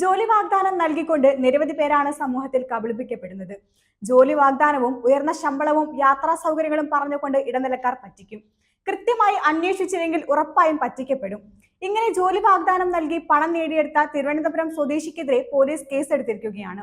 ജോലി വാഗ്ദാനം നൽകിക്കൊണ്ട് നിരവധി പേരാണ് സമൂഹത്തിൽ കബളിപ്പിക്കപ്പെടുന്നത്. ജോലി വാഗ്ദാനവും ഉയർന്ന ശമ്പളവും യാത്രാ സൗകര്യങ്ങളും പറഞ്ഞുകൊണ്ട് ഇടനിലക്കാർ പറ്റിക്കും. കൃത്യമായി അന്വേഷിച്ചില്ലെങ്കിൽ ഉറപ്പായും പറ്റിക്കപ്പെടും. ഇങ്ങനെ ജോലി വാഗ്ദാനം നൽകി പണം നേടിയെടുത്ത തിരുവനന്തപുരം സ്വദേശിക്കെതിരെ പോലീസ് കേസെടുത്തിരിക്കുകയാണ്.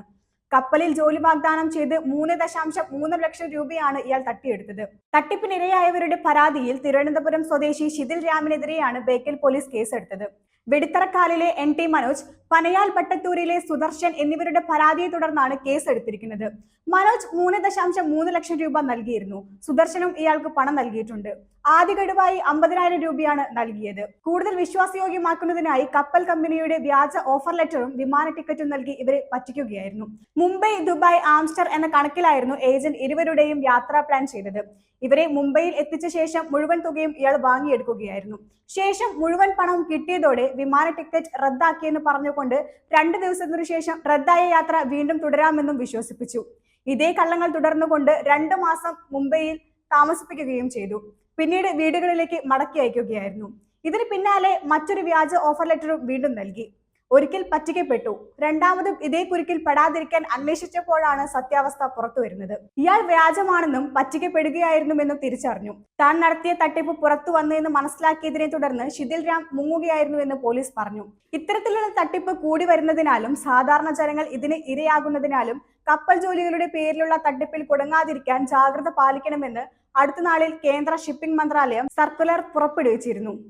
കപ്പലിൽ ജോലി വാഗ്ദാനം ചെയ്ത് മൂന്ന് ദശാംശം മൂന്ന് ലക്ഷം രൂപയാണ് ഇയാൾ തട്ടിയെടുത്തത്. തട്ടിപ്പിനിരയായവരുടെ പരാതിയിൽ തിരുവനന്തപുരം സ്വദേശി ശിഥിൽ രാമിനെതിരെയാണ് ബേക്കൽ പോലീസ് കേസെടുത്തത്. വെടിത്തറക്കാലിലെ എൻ ടി മനോജ് പനയാൽ ഭട്ടത്തൂരിലെ സുദർശൻ എന്നിവരുടെ പരാതിയെ തുടർന്നാണ് കേസ് എടുത്തിരിക്കുന്നത് മനോജ് മൂന്ന് ദശാംശം മൂന്ന് ലക്ഷം രൂപ നൽകിയിരുന്നു. സുദർശനും ഇയാൾക്ക് പണം നൽകിയിട്ടുണ്ട്. ആദ്യ ഗഡുവായി അമ്പതിനായിരം രൂപയാണ് നൽകിയത്. കൂടുതൽ വിശ്വാസയോഗ്യമാക്കുന്നതിനായി കപ്പൽ കമ്പനിയുടെ വ്യാജ ഓഫർ ലെറ്ററും വിമാന ടിക്കറ്റും നൽകി ഇവരെ പറ്റിക്കുകയായിരുന്നു. മുംബൈ ദുബായ് ആംസ്റ്റർ എന്ന കണക്കിലായിരുന്നു ഏജന്റ് ഇരുവരുടെയും യാത്രാ പ്ലാൻ ചെയ്തത്. ഇവരെ മുംബൈയിൽ എത്തിച്ച ശേഷം മുഴുവൻ തുകയും ഇയാൾ വാങ്ങിയെടുക്കുകയായിരുന്നു. ശേഷം മുഴുവൻ പണവും കിട്ടിയതോടെ വിമാന ടിക്കറ്റ് റദ്ദാക്കിയെന്ന് പറഞ്ഞുകൊണ്ട് രണ്ട് ദിവസത്തിനു ശേഷം റദ്ദായ യാത്ര വീണ്ടും തുടരാമെന്നും വിശ്വസിപ്പിച്ചു. ഇതേ കള്ളങ്ങൾ തുടർന്നുകൊണ്ട് രണ്ടു മാസം മുംബൈയിൽ താമസിപ്പിക്കുകയും ചെയ്തു. പിന്നീട് വീടുകളിലേക്ക് മടക്കി അയക്കുകയായിരുന്നു. ഇതിന് പിന്നാലെ മറ്റൊരു വ്യാജ ഓഫർ ലെറ്ററും വീണ്ടും നൽകി. ഒരിക്കൽ പറ്റിക്കപ്പെട്ടു. രണ്ടാമതും ഇതേ കുരുക്കിൽ പെടാതിരിക്കാൻ അന്വേഷിച്ചപ്പോഴാണ് സത്യാവസ്ഥ പുറത്തു വരുന്നത്. ഇയാൾ വ്യാജമാണെന്നും പറ്റിക്കപ്പെടുകയായിരുന്നുവെന്നും തിരിച്ചറിഞ്ഞു. താൻ നടത്തിയ തട്ടിപ്പ് പുറത്തു വന്നുവെന്ന് മനസ്സിലാക്കിയതിനെ തുടർന്ന് ശിഥിൽ രാം മുങ്ങുകയായിരുന്നുവെന്ന് പോലീസ് പറഞ്ഞു. ഇത്തരത്തിലുള്ള തട്ടിപ്പ് കൂടി വരുന്നതിനാലും സാധാരണ ജനങ്ങൾ ഇതിന് ഇരയാകുന്നതിനാലും കപ്പൽ ജോലികളുടെ പേരിലുള്ള തട്ടിപ്പിൽ കുടങ്ങാതിരിക്കാൻ ജാഗ്രത പാലിക്കണമെന്ന് അടുത്ത നാളിൽ കേന്ദ്ര ഷിപ്പിംഗ് മന്ത്രാലയം സർക്കുലർ പുറപ്പെടുവിച്ചിരുന്നു.